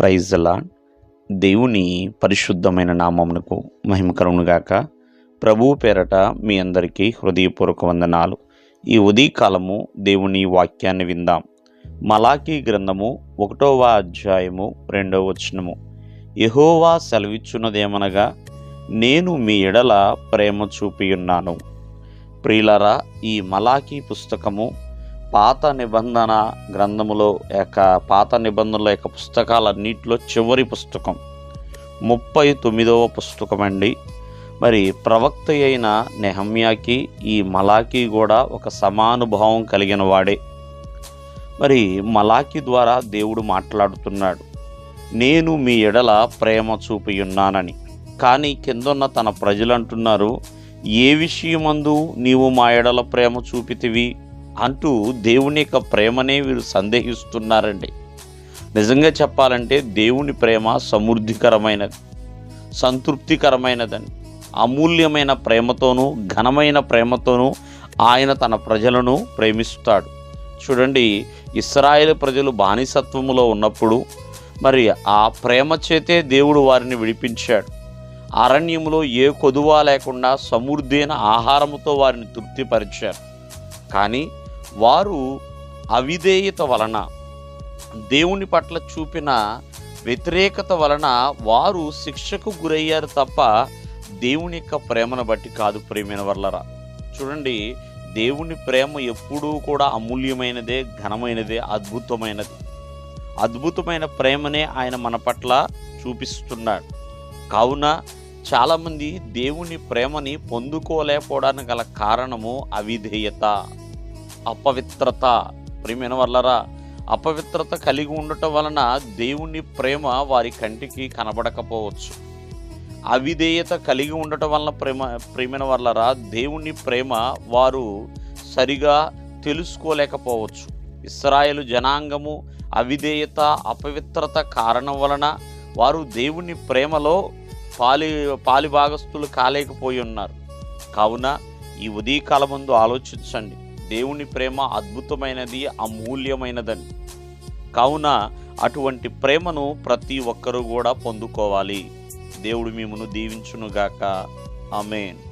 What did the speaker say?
Praise దేవుని పరిశుద్ధమైన నామమునకు మహిమకరముగాక ప్రభు పేరట మీ అందరికీ హృదయపూర్వక వందనాలు. ఈ ఉదయకాలము దేవుని వాక్యాన్ని విందాం. మలాకీ గ్రంథము ఒకటవ అధ్యాయము రెండవ వచనము. యహోవా సెలవిచ్చున్నదేమనగా నేను మీ ఎడల ప్రేమ చూపియున్నాను. ప్రియులరా ఈ మలాకీ పుస్తకము పాత నిబంధన గ్రంథములో యొక్క పాత నిబంధనల యొక్క పుస్తకాలన్నింటిలో చివరి పుస్తకం. ముప్పై తొమ్మిదవ పుస్తకం అండి. మరి ప్రవక్త అయిన నెహమ్యాకి ఈ మలాకి కూడా ఒక సమానుభావం కలిగిన వాడే. మరి మలాకి ద్వారా దేవుడు మాట్లాడుతున్నాడు. నేను మీ ఎడల ప్రేమ చూపియున్నానని కానీ కిందున్న తన ప్రజలు అంటున్నారు ఏ విషయమందు నీవు మా ఎడల ప్రేమ చూపితివి? అంటూ దేవుని యొక్క ప్రేమనే వీరు సందేహిస్తున్నారండి. నిజంగా చెప్పాలంటే దేవుని ప్రేమ సమృద్ధికరమైనది సంతృప్తికరమైనదని అమూల్యమైన ప్రేమతోనూ ఘనమైన ప్రేమతోనూ ఆయన తన ప్రజలను ప్రేమిస్తాడు. చూడండి ఇస్రాయేల్ ప్రజలు బానిసత్వములో ఉన్నప్పుడు మరి ఆ ప్రేమ చేతే దేవుడు వారిని విడిపించాడు. అరణ్యములో ఏ కొదువా లేకుండా సమృద్ధైన ఆహారముతో వారిని తృప్తిపరిచారు. కానీ వారు అవిధేయత వలన దేవుని పట్ల చూపిన వ్యతిరేకత వలన వారు శిక్షకు గురయ్యారు తప్ప దేవుని యొక్క ప్రేమను బట్టి కాదు ప్రేమైన వల్లరా చూడండి దేవుని ప్రేమ ఎప్పుడూ కూడా అమూల్యమైనదే ఘనమైనదే అద్భుతమైనది. అద్భుతమైన ప్రేమనే ఆయన మన పట్ల చూపిస్తున్నాడు. కావున చాలామంది దేవుని ప్రేమని పొందుకోలేకపోవడానికి గల కారణము అవిధేయత. అపవిత్రత. ప్రియమైన వల్లరా అపవిత్రత కలిగి ఉండటం వలన దేవుని ప్రేమ వారి కంటికి కనబడకపోవచ్చు. అవిధేయత కలిగి ఉండటం వలన ప్రేమ ప్రేమైన వల్లరా దేవుని ప్రేమ వారు సరిగా తెలుసుకోలేకపోవచ్చు. ఇస్రాయేలు జనాంగము అవిధేయత అపవిత్రత కారణం వలన వారు దేవుని ప్రేమలో పాలి పాలిభాగస్తులు కాలేకపోయి ఉన్నారు. కావున ఈ ఉదయకాలమందు ఆలోచించండి. దేవుని ప్రేమ అద్భుతమైనది అమూల్యమైనదని. కావున అటువంటి ప్రేమను ప్రతి ఒక్కరూ కూడా పొందుకోవాలి. దేవుడు మిమ్మను దీవించునుగాక. ఆమెన్.